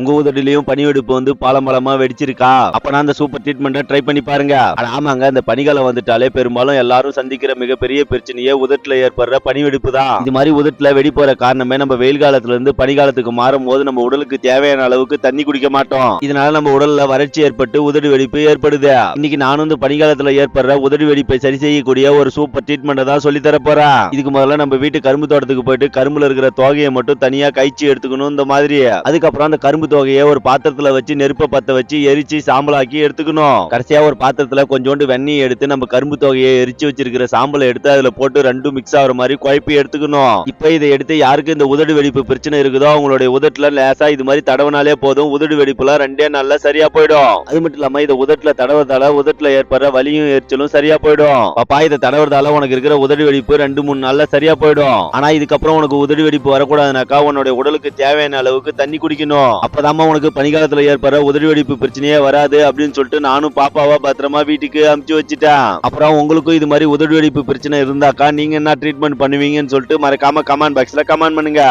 உங்க உதடுலயும் பனி வெடிப்பு வந்து பாலம் வெடிச்சிருக்கா? அப்பனா அந்த சூப்பர் ட்ரீட்மெண்ட்டை ட்ரை பண்ணி பாருங்க. ஆமாங்க இந்த பனிகாலம் வந்துட்டாலே பெரும்பாலும் எல்லாரும் சந்திக்கிற மிகப்பெரிய பிரச்சனையே உதட்டுல ஏற்படுற பனி வெடிப்பு தான். இது மாதிரி உதட்டுல வெடி போற காரணமே நம்ம வெயில் காலத்துல இருந்து பனிகாலத்துக்கு மாறும் போது நம்ம உடலுக்கு தேவையான அளவுக்கு தண்ணி குடிக்க மாட்டோம். இதனால நம்ம உடல்ல வறட்சி ஏற்பட்டு உதடு வெடிப்பு ஏற்படுது. இன்னைக்கு நானும் இந்த பனிகாலத்துல ஏற்படுற உதடு வெடிப்பை சரி செய்யக்கூடிய ஒரு சூப்பர் ட்ரீட்மெண்ட் தான் சொல்லி தர போறேன் இதுக்கு முதல்ல நம்ம வீட்டு கரும்பு தோட்டத்துக்கு போயிட்டு கரும்புல இருக்கிற தோகையை மட்டும் தனியா கைச்சி எடுத்துக்கணும் இந்த மாதிரி. அதுக்கப்புறம் அந்த கரும்பு தொகையை ஒரு பாத்திரத்துல வச்சு நெருப்பை பத்த வச்சு எரிச்சு சாம்பலாக்கி எடுத்துக்கணும். கடைசியா ஒரு பாத்திரத்துல கொஞ்சோண்டு வெண்ணெய் எடுத்து நம்ம கரும்பு தொகையை எரிச்சு வச்சிருக்கிற சாம்பலை எடுத்து அதுல போட்டு ரெண்டும் மிக்ஸ் ஆகுற மாதிரி குழப்பி எடுத்துக்கணும். இப்ப இதை எடுத்து யாருக்கு இந்த உதடு வெடிப்பு பிரச்சனை இருக்குதோ அவங்களுடைய உதட்டுல லேசா இது மாதிரி தடவினாலே போதும். உதடு வெடிப்புலாம் ரெண்டே நாள்ல சரியா போயிடும். அது மட்டும் இல்லாம இதை உதட்டுல தடவதால உதட்டுல ஏற்படுற வலியும் எரிச்சலும் சரியா போயிடும். பாப்பா இதை தடவுறதால உனக்கு இருக்கிற உதடு வெடிப்பு ரெண்டு மூணு நாள்ல சரியா போயிடும். ஆனா இதுக்கப்புறம் உனக்கு உதடு வெடிப்பு வரக்கூடாதுனாக்கா உன்னோட உடலுக்கு தேவையான அளவுக்கு தண்ணி குடிக்கணும். அப்பதாம்மா உனக்கு பனிக்காலத்தில் ஏற்படுற உதடு வெடிப்பு பிரச்சனையே வராது அப்படின்னு சொல்லிட்டு நானும் பாப்பாவை பத்திரமா வீட்டுக்கு அமுச்சு வச்சுட்டேன். அப்புறம் உங்களுக்கும் இது மாதிரி உதடு வெடிப்பு பிரச்சனை இருந்தாக்கா நீங்க என்ன ட்ரீட்மெண்ட் பண்ணுவீங்கன்னு சொல்லிட்டு மறக்காம கமெண்ட் பாக்ஸ்ல கமெண்ட் பண்ணுங்க.